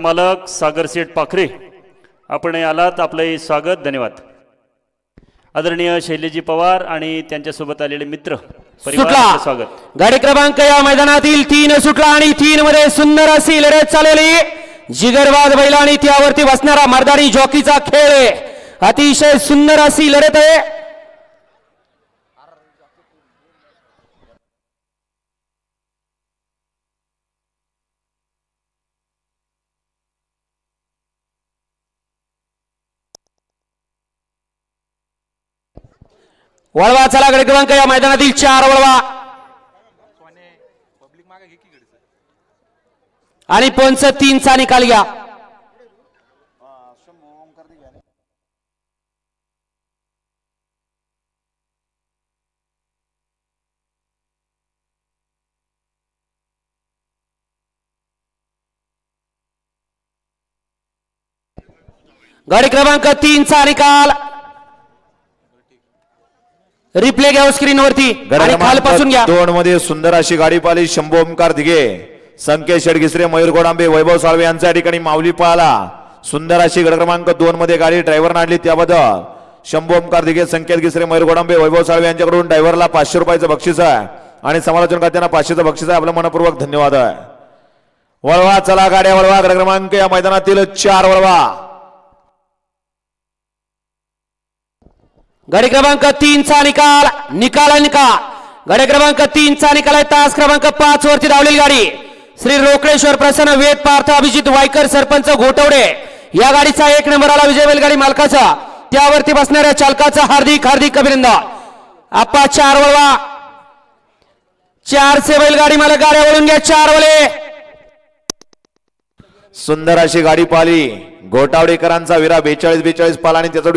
मालक सागरसेठ पाखरे. आपण आलात आपले स्वागत धन्यवाद. आदरणीय शैलेजी पवार आणि त्यांच्यासोबत आलेले मित्र परिवार स्वागत. गाडी क्रमांक या मैदानातील तीन सुटला आणि तीन मध्ये सुंदर अशी लढत चालवली. जिगरबाज बैल आणि त्यावरती बसणारा मर्दानी जॉकीचा खेळ अतिशय सुंदर अशी लढत आहे. वळवा चला गड क्रमांक या मैदानातील चार वळवा. आणि पंच तीनचा निकाल घ्या. गाडी क्रमांक तीनचा निकाल. रिप्ले घ्या स्क्रीन वरती आणि खालपासून घ्या. दोन मध्ये सुंदर अशी गाडी पाहिली शंभू ओमकार दिघे. संकेत शेडगिसरे मयूर गोडांबे वैभव साळवे यांच्या ठिकाणी माऊली पाहला. सुंदर अशी गड क्रमांक दोन मध्ये गाडी ड्रायव्हर आणली त्याबद्दल. शंभू ओमकार दिघे संकेत गिसरे मयूर गोडांबे वैभव साळवे यांच्याकडून ड्रायव्हरला पाचशे रुपयाचं बक्षीस आहे. आणि समालोचन करताना पाचशेचं बक्षीस आहे. आपलं मनपूर्वक धन्यवाद आहे. वळवा चला गाड्या वळवा. गड क्रमांक या मैदानातील चार वळवा. गाडी क्रमांक तीनचा निकाल निकाल निकाल. गडी क्रमांक तीनचा निकाल आहे. तास क्रमांक पाच वरती धावलेली गाडी. श्री रोकडेश्वर प्रसन्न वेद पार्थ अभिजित वायकर सरपंच घोटवडे. या गाडीचा एक नंबर आला विजय बैलगाडी मालकाचा. त्यावरती बसणाऱ्या चालकाचा हार्दिक हार्दिक अभिनंदन. आप्पा चार वळवा. चारचे बैलगाडी मालक गाड्या वळून घ्या. चार वळे. सुंदर अशी गाडी पाहिली. घोटावडेकरांचा विरा बेचाळीस बेचाळीस पाला आणि त्याचा